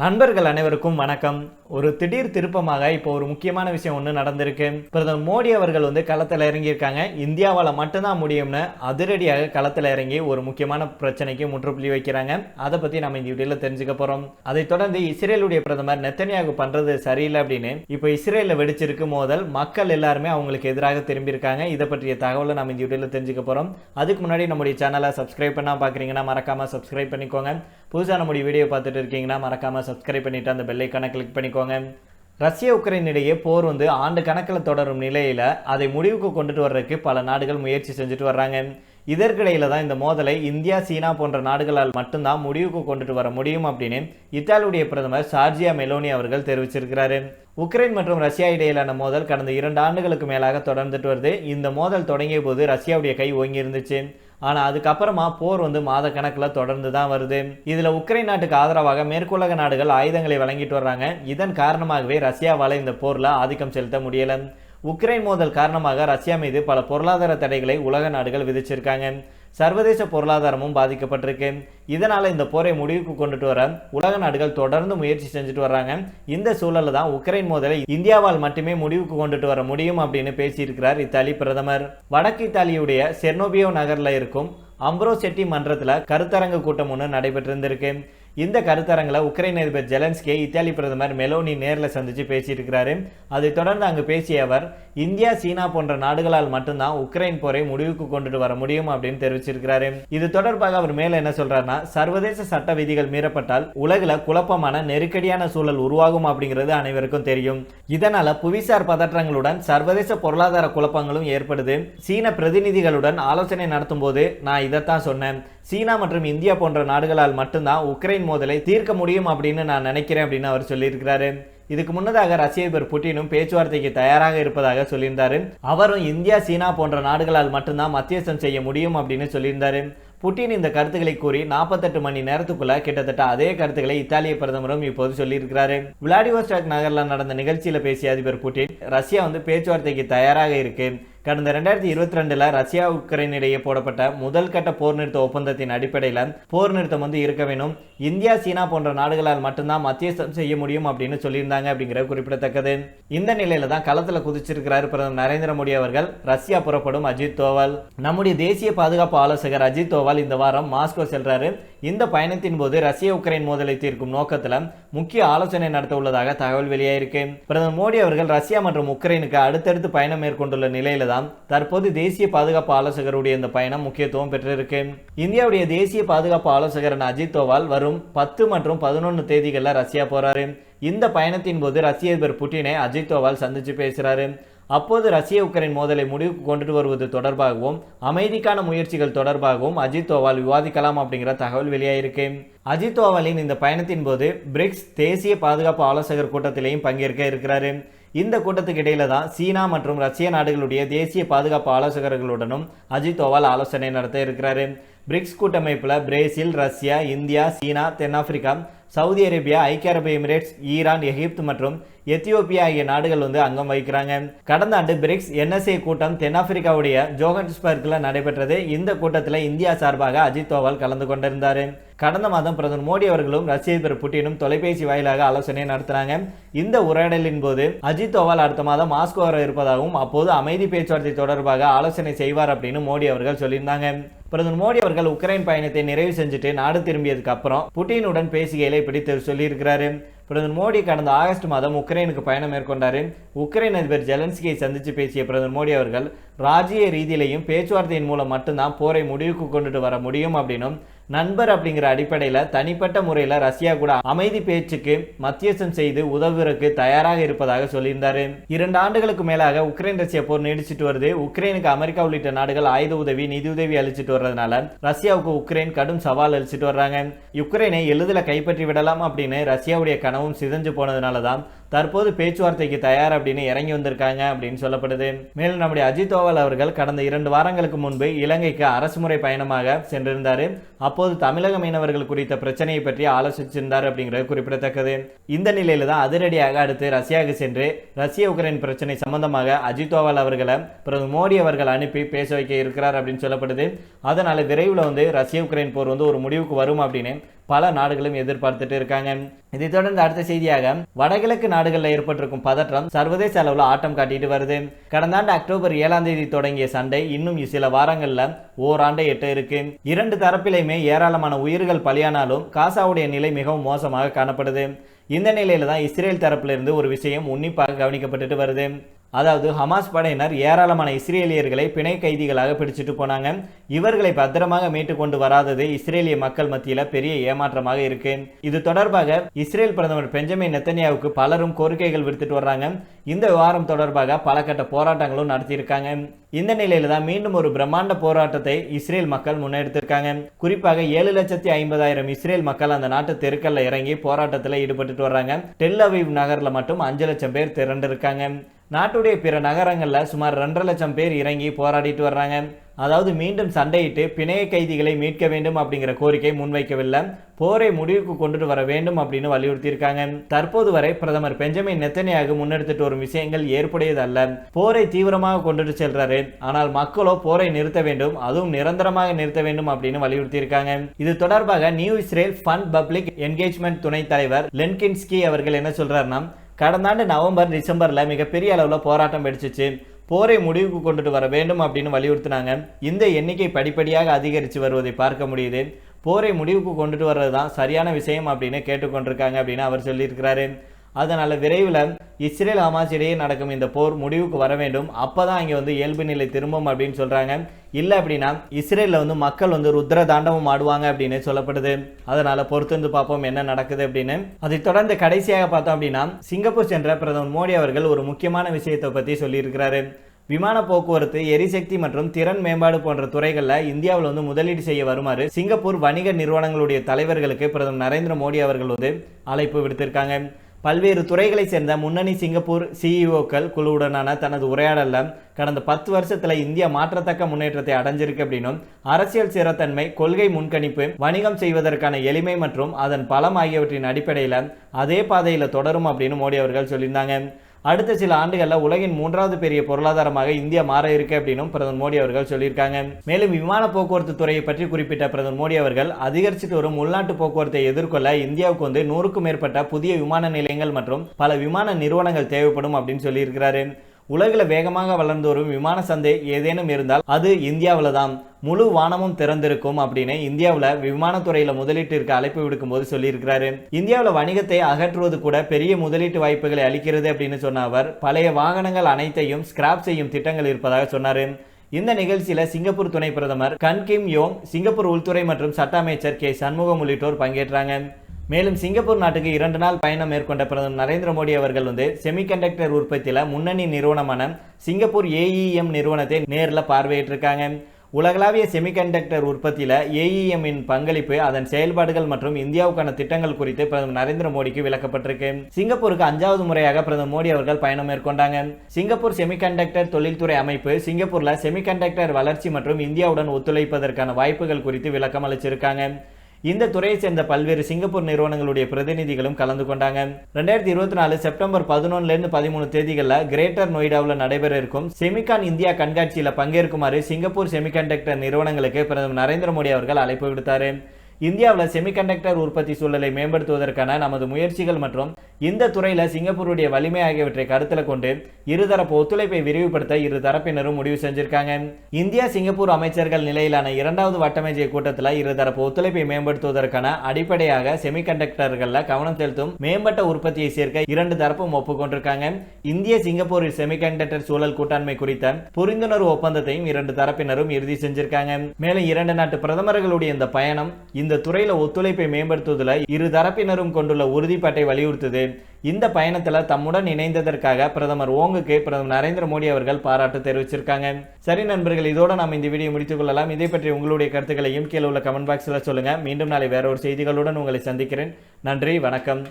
நண்பர்கள் அனைவருக்கும் வணக்கம். ஒரு திடீர் திருப்பமாக இப்போ ஒரு முக்கியமான விஷயம் ஒன்று நடந்திருக்கு. பிரதமர் மோடி அவர்கள் வந்து களத்தில் இறங்கியிருக்காங்க. இந்தியாவால் மட்டும்தான் முடியும்னு அதிரடியாக களத்தில் இறங்கி ஒரு முக்கியமான பிரச்சனைக்கு முற்றுப்புள்ளி வைக்கிறாங்க. அதை பற்றி நம்ம இந்த வீடியோவில் தெரிஞ்சுக்க போகிறோம் அதைத் தொடர்ந்து இஸ்ரேலுடைய பிரதமர் நெத்தனியாக பண்ணுறது சரியில்லை அப்படின்னு இப்போ இஸ்ரேலில் வெடிச்சிருக்கு மோதல். மக்கள் எல்லாருமே அவங்களுக்கு எதிராக திரும்பியிருக்காங்க. இதை பற்றிய தகவலை நம்ம இந்த வீடியோவில் தெரிஞ்சுக்க போகிறோம் அதுக்கு முன்னாடி நம்முடைய சேனலை சப்ஸ்கிரைப் பண்ணால் பார்க்குறீங்கன்னா மறக்காமல் சப்ஸ்கிரைப் பண்ணிக்கோங்க. புதுசாக நம்முடைய வீடியோ பார்த்துட்டு இருக்கீங்கன்னா மறக்காமல் சப்ஸ்கிரைப் பண்ணிவிட்டு அந்த பெல்லைக்கான கிளிக் பண்ணிக்கோங்க. ரஷ்ய உக்ரைன் இடையே போர் வந்து ஆண்டு கணக்கில் தொடரும் நிலையில் அதை முடிவுக்கு கொண்டுட்டு வர்றதுக்கு பல நாடுகள் முயற்சி செஞ்சுட்டு வர்றாங்க. இதற்கிடையில் தான் இந்த மோதலை இந்தியா சீனா போன்ற நாடுகளால் மட்டும்தான் முடிவுக்கு கொண்டுட்டு வர முடியும் அப்படின்னு இத்தாலியுடைய பிரதமர் சார்ஜியா மெலோனி அவர்கள் தெரிவிச்சிருக்கிறாரு. உக்ரைன் மற்றும் ரஷ்யா இடையிலான மோதல் கடந்த இரண்டு ஆண்டுகளுக்கு மேலாக தொடர்ந்துட்டு வருது. இந்த மோதல் தொடங்கிய போது ரஷ்யாவுடைய கை ஓங்கி இருந்துச்சு. ஆனால் அதுக்கப்புறமா போர் வந்து மாத கணக்கில் தொடர்ந்து தான் வருது. இதில் உக்ரைன் நாட்டுக்கு ஆதரவாக மேற்குலக நாடுகள் ஆயுதங்களை வழங்கிட்டு வர்றாங்க. இதன் காரணமாகவே ரஷ்யாவால் இந்த போரில் ஆதிக்கம் செலுத்த முடியலை. உக்ரைன் மோதல் காரணமாக ரஷ்யா மீது பல பொருளாதார தடைகளை உலக நாடுகள் விதிச்சிருக்காங்க. சர்வதேச பொருளாதாரமும் பாதிக்கப்பட்டிருக்கு. இதனால் இந்த போரை முடிவுக்கு கொண்டுட்டு வர உலக நாடுகள் தொடர்ந்து முயற்சி செஞ்சுட்டு வர்றாங்க. இந்த சூழலில் தான் உக்ரைன் மோதலை இந்தியாவால் மட்டுமே முடிவுக்கு கொண்டுட்டு வர முடியும் அப்படின்னு பேசியிருக்கிறார் இத்தாலி பிரதமர். வடக்கு இத்தாலியுடைய செர்னோபியோ நகரில் இருக்கும் அம்ப்ரோ செட்டி மன்றத்தில் கருத்தரங்கு கூட்டம் ஒன்று நடைபெற்றிருந்திருக்கு. இந்த கருத்தரங்கில் உக்ரைன் அதிபர் ஜெலன்ஸ்கே இத்தாலி பிரதமர் மெலோனி நேரில் சந்தித்து பேசியிருக்கிறாரு. அதைத் தொடர்ந்து அங்கு பேசிய அவர் இந்தியா சீனா போன்ற நாடுகளால் மட்டும்தான் உக்ரைன் போரை முடிவுக்கு கொண்டுட்டு வர முடியும் அப்படின்னு தெரிவிச்சிருக்கிறாரு. இது தொடர்பாக அவர் மேல என்ன சொல்றாருன்னா சர்வதேச சட்ட விதிகள் மீறப்பட்டால் உலகில் குழப்பமான நெருக்கடியான சூழல் உருவாகும் அப்படிங்கிறது அனைவருக்கும் தெரியும். இதனால புவிசார் பதற்றங்களுடன் சர்வதேச பொருளாதார குழப்பங்களும் ஏற்படுது. சீன பிரதிநிதிகளுடன் ஆலோசனை நடத்தும் போது நான் இதைத்தான் சொன்னேன். சீனா மற்றும் இந்தியா போன்ற நாடுகளால் மட்டும்தான் உக்ரைன் மோதலை தீர்க்க முடியும் அப்படின்னு நான் நினைக்கிறேன் அப்படின்னு அவர் சொல்லியிருக்கிறாரு. இதுக்கு முன்னதாக ரஷ்ய அதிபர் புட்டினும் பேச்சுவார்த்தைக்கு தயாராக இருப்பதாக சொல்லியிருந்தாரு. அவரும் இந்தியா சீனா போன்ற நாடுகளால் மட்டும்தான் மத்தியஸ்தம் செய்ய முடியும் அப்படின்னு சொல்லியிருந்தாரு. புட்டின் இந்த கருத்துக்களை கூறி நாற்பத்தெட்டு மணி நேரத்துக்குள்ள கிட்டத்தட்ட அதே கருத்துக்களை இத்தாலிய பிரதமரும் இப்போது சொல்லியிருக்கிறாரு. விளாடிவோஸ்டாக் நகரில் நடந்த நிகழ்ச்சியில் பேசிய அதிபர் புட்டின் ரஷ்யா வந்து பேச்சுவார்த்தைக்கு தயாராக இருக்கு. கடந்த ரெண்டாயிரத்தி இருபத்தி ரெண்டுல ரஷ்யா உக்ரைன் இடையே போடப்பட்ட முதல் கட்ட போர் நிறுத்த ஒப்பந்தத்தின் அடிப்படையில் போர் நிறுத்தம் வந்து இருக்க வேணும். இந்தியா சீனா போன்ற நாடுகளால் மட்டும்தான் மத்தியஸ்தம் செய்ய முடியும் அப்படின்னு சொல்லியிருந்தாங்க அப்படிங்கிறது குறிப்பிடத்தக்கது. இந்த நிலையில தான் களத்தில் குதிச்சிருக்கிறார் பிரதமர் நரேந்திர மோடி அவர்கள். ரஷ்யா புறப்படும் அஜித் தோவால். நம்முடைய தேசிய பாதுகாப்பு ஆலோசகர் அஜித் தோவால் இந்த வாரம் மாஸ்கோ செல்றாரு. இந்த பயணத்தின் போது ரஷ்ய உக்ரைன் மோதலை தீர்க்கும் நோக்கத்தில் முக்கிய ஆலோசனை நடத்த உள்ளதாக தகவல் வெளியாயிருக்கு. பிரதமர் மோடி அவர்கள் ரஷ்யா மற்றும் உக்ரைனுக்கு அடுத்தடுத்து பயணம் மேற்கொண்டுள்ள நிலையில தான் தற்போது தேசிய பாதுகாப்பு ஆலோசகருடைய இந்த பயணம் முக்கியத்துவம் பெற்றிருக்கு. இந்தியாவுடைய தேசிய பாதுகாப்பு ஆலோசகரான அஜித் தோவால் வரும் பத்து மற்றும் பதினொன்று தேதிகளில் ரஷ்யா போறாரு. இந்த பயணத்தின் போது ரஷ்ய அதிபர் புட்டினை அஜித் தோவால் சந்திச்சு பேசுறாரு. அப்போது ரஷ்ய உக்ரைன் மோதலை முடிவுக்கு கொண்டுட்டு வருவது தொடர்பாகவும் அமைதிக்கான முயற்சிகள் தொடர்பாகவும் அஜித் தோவால் விவாதிக்கலாம் அப்படிங்கிற தகவல் வெளியாயிருக்கு. அஜித் தோவாலின் இந்த பயணத்தின் போது பிரிக்ஸ் தேசிய பாதுகாப்பு ஆலோசகர் கூட்டத்திலையும் பங்கேற்க இருக்கிறாரு. இந்த கூட்டத்துக்கு இடையில தான் சீனா மற்றும் ரஷ்ய நாடுகளுடைய தேசிய பாதுகாப்பு ஆலோசகர்களுடனும் அஜித் தோவால் ஆலோசனை நடத்த இருக்கிறாரு. பிரிக்ஸ் கூட்டமைப்பில் பிரேசில் ரஷ்யா இந்தியா சீனா தென்னாப்பிரிக்கா சவுதி அரேபியா ஐக்கிய அரபு எமிரேட்ஸ் ஈரான் எகிப்து மற்றும் எத்தியோப்பியா ஆகிய நாடுகள் வந்து அங்கம் வகிக்கிறாங்க. கடந்த ஆண்டு பிரிக்ஸ் என்எஸ்ஏ கூட்டம் தென்னாப்பிரிக்காவுடைய ஜோகன்ஸ்பர்க்கில் நடைபெற்றது. இந்த கூட்டத்தில் இந்தியா சார்பாக அஜித் தோவால் கலந்து கொண்டிருந்தார். கடந்த மாதம் பிரதமர் மோடி அவர்களும் ரஷ்ய அதிபர் புட்டினும் தொலைபேசி வாயிலாக ஆலோசனை நடத்தினாங்க. இந்த உரையாடலின் போது அஜித் தோவால் அடுத்த மாதம் மாஸ்கோ வர இருப்பதாகவும் அப்போது அமைதி பேச்சுவார்த்தை தொடர்பாக ஆலோசனை செய்வார் அப்படின்னு மோடி அவர்கள் சொல்லியிருந்தாங்க. பிரதமர் மோடி அவர்கள் உக்ரைன் பயணத்தை நிறைவு செஞ்சுட்டு நாடு திரும்பியதுக்கு அப்புறம் புட்டினுடன் பேசுகையில இப்படி சொல்லியிருக்கிறாரு. பிரதமர் மோடி கடந்த ஆகஸ்ட் மாதம் உக்ரைனுக்கு பயணம் மேற்கொண்டார். உக்ரைன் அதிபர் ஜெலன்ஸ்கியை சந்தித்து பேசிய பிரதமர் மோடி அவர்கள் ராஜ்ய ரீதியிலையும் பேச்சுவார்த்தையின் மூலம் மட்டும்தான் போரை முடிவுக்கு கொண்டுட்டு வர முடியும் அப்படின்னும் நண்பர் அப்படிங்கிற அடிப்படையில் தனிப்பட்ட முறையில் ரஷ்யா கூட அமைதி பேச்சுக்கு மத்தியஸ்தம் செய்து உதவுவதற்கு தயாராக இருப்பதாக சொல்லியிருந்தார். இரண்டு ஆண்டுகளுக்கு மேலாக உக்ரைன் ரஷ்யா போர் நீடிச்சிட்டு வருது. உக்ரைனுக்கு அமெரிக்கா உள்ளிட்ட நாடுகள் ஆயுத உதவி நிதி உதவி அளிச்சிட்டு வர்றதுனால ரஷ்யாவுக்கு உக்ரைன் கடும் சவால் அளிச்சிட்டு வர்றாங்க. உக்ரைனை எளிதில் கைப்பற்றி விடலாம் அப்படின்னு ரஷ்யாவுடைய கனவும் சிதைஞ்சு போனதுனால தான் தற்போது பேச்சுவார்த்தைக்கு தயார் அப்படின்னு இறங்கி வந்திருக்காங்க அப்படின்னு சொல்லப்படுது. மேலும் நம்முடைய அஜித் தோவல் அவர்கள் கடந்த இரண்டு வாரங்களுக்கு முன்பு இலங்கைக்கு அரசுமுறை பயணமாக சென்றிருந்தார். அப்போது தமிழக மீனவர்கள் குறித்த பிரச்சனையை பற்றி ஆலோசிச்சிருந்தார் அப்படிங்கிறது குறிப்பிடத்தக்கது. இந்த நிலையில தான் அதிரடியாக அடுத்து ரஷ்யாவுக்கு சென்று ரஷ்ய உக்ரைன் பிரச்சனை சம்பந்தமாக அஜித் தோவல் அவர்களை பிரதமர் மோடி அவர்கள் அனுப்பி பேச வைக்க இருக்கிறார் அப்படின்னு சொல்லப்படுது. அதனால விரைவில் வந்து ரஷ்ய உக்ரைன் போர் வந்து ஒரு முடிவுக்கு வரும் அப்படின்னு பல நாடுகளும் எதிர்பார்த்துட்டு இருக்காங்க. இதை தொடர்ந்து அடுத்த செய்தியாக வடகிழக்கு நாடுகளில் ஏற்பட்டிருக்கும் பதற்றம் சர்வதேச அளவில் ஆட்டம் காட்டிட்டு வருது. கடந்த ஆண்டு அக்டோபர் ஏழாம் தேதி தொடங்கிய சண்டை இன்னும் சில வாரங்களில் ஓராண்டை எட்டு இருக்கு. இரண்டு தரப்பிலையுமே ஏராளமான உயிர்கள் பலியானாலும் காசாவுடைய நிலை மிகவும் மோசமாக காணப்படுது. இந்த நிலையில தான் இஸ்ரேல் தரப்பிலிருந்து ஒரு விஷயம் உன்னிப்பாக கவனிக்கப்பட்டுட்டு வருது. அதாவது ஹமாஸ் படையினர் ஏராளமான இஸ்ரேலியர்களை பிணை கைதிகளாக பிடிச்சிட்டு போனாங்க. இவர்களை பத்திரமாக மீட்டு கொண்டு வராதது இஸ்ரேலிய மக்கள் மத்தியில் பெரிய ஏமாற்றமாக இருக்கு. இது தொடர்பாக இஸ்ரேல் பிரதமர் பெஞ்சமின் நெத்தனியாவுக்கு பலரும் கோரிக்கைகள் விடுத்துட்டு வர்றாங்க. இந்த விவகாரம் தொடர்பாக பல கட்ட போராட்டங்களும் நடத்தியிருக்காங்க. இந்த நிலையில தான் மீண்டும் ஒரு பிரம்மாண்ட போராட்டத்தை இஸ்ரேல் மக்கள் முன்னெடுத்திருக்காங்க. குறிப்பாக ஏழு லட்சத்தி ஐம்பதாயிரம் இஸ்ரேல் மக்கள் அந்த நாட்டு தெருக்கல்ல இறங்கி போராட்டத்தில் ஈடுபட்டுட்டு வர்றாங்க. டெல் அவீவ் நகர்ல மட்டும் அஞ்சு லட்சம் பேர் திரண்டிருக்காங்க. நாட்டுடைய பிற நகரங்களில் சுமார் ரெண்டரை லட்சம் பேர் இறங்கி போராடிட்டு வர்றாங்க. அதாவது மீண்டும் சண்டையிட்டு பிணைய கைதிகளை மீட்க வேண்டும் அப்படிங்கிற கோரிக்கை முன்வைக்கவில்லை. போரை முடிவுக்கு கொண்டுட்டு வர வேண்டும் அப்படின்னு வலியுறுத்தியிருக்காங்க. தற்போது வரை பிரதமர் பெஞ்சமின் நெத்தனியாக முன்னெடுத்துட்டு வரும் விஷயங்கள் ஏற்புடையதல்ல. போரை தீவிரமாக கொண்டுட்டு செல்றாரு. ஆனால் மக்களோ போரை நிறுத்த வேண்டும் அதுவும் நிரந்தரமாக நிறுத்த வேண்டும் அப்படின்னு வலியுறுத்தியிருக்காங்க. இது தொடர்பாக new Israel fund public engagement துணைத் தலைவர் லென்கின்ஸ்கி அவர்கள் என்ன சொல்றாருன்னா கடந்த ஆண்டு நவம்பர் டிசம்பரில் மிகப்பெரிய அளவில் போராட்டம் வெடிச்சிச்சு. போரை முடிவுக்கு கொண்டுட்டு வர வேண்டும் அப்படின்னு வலியுறுத்தினாங்க. இந்த எண்ணிக்கை படிப்படியாக அதிகரித்து வருவதை பார்க்க முடியுது. போரை முடிவுக்கு கொண்டுட்டு வர்றது தான் சரியான விஷயம் அப்படின்னு கேட்டுக்கொண்டிருக்காங்க அப்படின்னு அவர் சொல்லியிருக்கிறாரு. அதனால் விரைவில் இஸ்ரேல் ஹமாஸ் இடையே நடக்கும் இந்த போர் முடிவுக்கு வர வேண்டும். அப்போ தான் இங்கே வந்து இயல்பு நிலை திரும்பும் அப்படின்னு சொல்கிறாங்க இல்லை அப்படின்னா இஸ்ரேலில் வந்து மக்கள் வந்து ருத்ர தாண்டவம் ஆடுவாங்க அப்படின்னு சொல்லப்படுது. அதனால பொறுத்திருந்து பார்ப்போம் என்ன நடக்குது அப்படின்னு. அதை தொடர்ந்து கடைசியாக பார்த்தோம் அப்படின்னா சிங்கப்பூர் சென்ற பிரதமர் மோடி அவர்கள் ஒரு முக்கியமான விஷயத்தை பற்றி சொல்லியிருக்கிறாரு. விமான போக்குவரத்து எரிசக்தி மற்றும் திறன் மேம்பாடு போன்ற துறைகளில் இந்தியாவில் வந்து முதலீடு செய்ய வருமாறு சிங்கப்பூர் வணிக நிறுவனங்களுடைய தலைவர்களுக்கு பிரதமர் நரேந்திர மோடி அவர்கள் வந்து அழைப்பு விடுத்திருக்காங்க. பல்வேறு துறைகளை சேர்ந்த முன்னணி சிங்கப்பூர் சிஇஓக்கள் குழுவுடனான தனது உரையாடலில் கடந்த பத்து வருஷத்தில் இந்தியா மாற்றத்தக்க முன்னேற்றத்தை அடைஞ்சிருக்கு அப்படின்னும் அரசியல் சிறத்தன்மை கொள்கை முன்கணிப்பு வணிகம் செய்வதற்கான எளிமை மற்றும் அதன் பலம் ஆகியவற்றின் அடிப்படையில் அதே பாதையில் தொடரும் அப்படின்னு மோடி அவர்கள் சொல்லியிருந்தாங்க. அடுத்த சில ஆண்டுகளில் உலகின் மூன்றாவது பெரிய பொருளாதாரமாக இந்தியா மாற இருக்கு அப்படின்னும் பிரதமர் மோடி அவர்கள் சொல்லியிருக்காங்க. மேலும் விமான போக்குவரத்து துறையை பற்றி குறிப்பிட்ட பிரதமர் மோடி அவர்கள் அதிகரிச்சுட்டு வரும் உள்நாட்டு போக்குவரத்தை எதிர்கொள்ள இந்தியாவுக்கு வந்து நூறுக்கும் மேற்பட்ட புதிய விமான நிலையங்கள் மற்றும் பல விமான நிறுவனங்கள் தேவைப்படும் அப்படின்னு சொல்லியிருக்கிறாரு. உலகில் வேகமாக வளர்ந்து வரும் விமான சந்தை ஏதேனும் இருந்தால் அது இந்தியாவில் தான். முழு வானமும் திறந்திருக்கும் அப்படின்னு இந்தியாவில் விமானத்துறையில் முதலீட்டிற்கு அழைப்பு விடுக்கும் போது சொல்லியிருக்கிறாரு. இந்தியாவில் வணிகத்தை அகற்றுவது கூட பெரிய முதலீட்டு வாய்ப்புகளை அளிக்கிறது அப்படின்னு சொன்ன அவர் பழைய வாகனங்கள் அனைத்தையும் ஸ்கிராப் செய்யும் திட்டங்கள் இருப்பதாக சொன்னார். இந்த நிகழ்ச்சியில சிங்கப்பூர் துணை பிரதமர் கன் கிம் யோங் சிங்கப்பூர் உள்துறை மற்றும் சட்ட அமைச்சர் கே சண்முகம் உள்ளிட்டோர் பங்கேற்றாங்க. மேலும் சிங்கப்பூர் நாட்டுக்கு இரண்டு நாள் பயணம் மேற்கொண்ட பிரதமர் நரேந்திர மோடி அவர்கள் வந்து செமிகண்டக்டர் உற்பத்தியில் முன்னணி நிறுவனமான சிங்கப்பூர் ஏஇஎம் நிறுவனத்தை நேரில் பார்வையிட்டிருக்காங்க. உலகளாவிய செமிகண்டக்டர் உற்பத்தியில் ஏஇஎம்மின் பங்களிப்பு அதன் செயல்பாடுகள் மற்றும் இந்தியாவுக்கான திட்டங்கள் குறித்து பிரதமர் நரேந்திர மோடிக்கு விளக்கப்பட்டிருக்கு. சிங்கப்பூருக்கு அஞ்சாவது முறையாக பிரதமர் மோடி அவர்கள் பயணம் மேற்கொண்டாங்க. சிங்கப்பூர் செமிகண்டக்டர் தொழில்துறை அமைப்பு சிங்கப்பூரில் செமிகண்டக்டர் வளர்ச்சி மற்றும் இந்தியாவுடன் ஒத்துழைப்பதற்கான வாய்ப்புகள் குறித்து விளக்கம் அளிச்சிருக்காங்க. இந்த துறையை சேர்ந்த பல்வேறு சிங்கப்பூர் நிறுவனங்களுடைய பிரதிநிதிகளும் கலந்து கொண்டாங்க. ரெண்டாயிரத்தி இருபத்தி நாலு செப்டம்பர் பதினொன்னுல இருந்து பதிமூணு தேதிகளில் கிரேட்டர் நொய்டாவில் நடைபெற இருக்கும் செமிகான் இந்தியா கண்காட்சியில் பங்கேற்குமாறு சிங்கப்பூர் செமிகண்டக்டர் நிறுவனங்களுக்கு பிரதமர் நரேந்திர மோடி அவர்கள் அழைப்பு விடுத்தார். இந்தியாவில் செமிகண்டக்டர் உற்பத்தி சூழலை மேம்படுத்துவதற்கான நமது முயற்சிகள் மற்றும் இந்த துறையில் சிங்கப்பூருடைய வலிமை ஆகியவற்றை கருத்தில் கொண்டு இருதரப்பு ஒத்துழைப்பை விரிவுபடுத்த இரு தரப்பினரும் முடிவு செஞ்சிருக்காங்க. இந்தியா சிங்கப்பூர் அமைச்சர்கள் நிலையிலான இரண்டாவது வட்டமேஜை கூட்டத்தில் இருதரப்பு ஒத்துழைப்பை மேம்படுத்துவதற்கான அடிப்படையாக செமிகண்டக்டர்களில் கவனம் செலுத்தும் மேம்பட்ட உற்பத்தியை சேர்க்க இரண்டு தரப்பும் ஒப்புக்கொண்டிருக்காங்க. இந்திய சிங்கப்பூர் செமிகண்டக்டர் சூழல் கூட்டாண்மை குறித்த புரிந்துணர்வு ஒப்பந்தத்தையும் இரண்டு தரப்பினரும் இறுதி செஞ்சிருக்காங்க. மேலும் இரண்டு நாட்டு பிரதமர்களுடைய இந்த பயணம் இந்த துறையில ஒத்துழைப்பை மேம்படுத்துவதில் இரு தரப்பினரும் கொண்டுள்ள உறுதிப்பாட்டை வலியுறுத்துது. இந்த பயணத்துல தம்முடன் இணைந்ததற்காக பிரதமர் ஓங்குக்கு பிரதமர் நரேந்திர மோடி அவர்கள் பாராட்டு தெரிவிச்சிருக்காங்க. சரி நண்பர்கள் இதோட நாம் இந்த வீடியோ முடித்துக் கொள்ளலாம். இதை பற்றி உங்களுடைய கருத்துக்களையும் கீழே உள்ள கமெண்ட் பாக்ஸில் சொல்லுங்க. மீண்டும் நாளை வேற ஒரு செய்திகளுடன் உங்களை சந்திக்கிறேன். நன்றி வணக்கம்.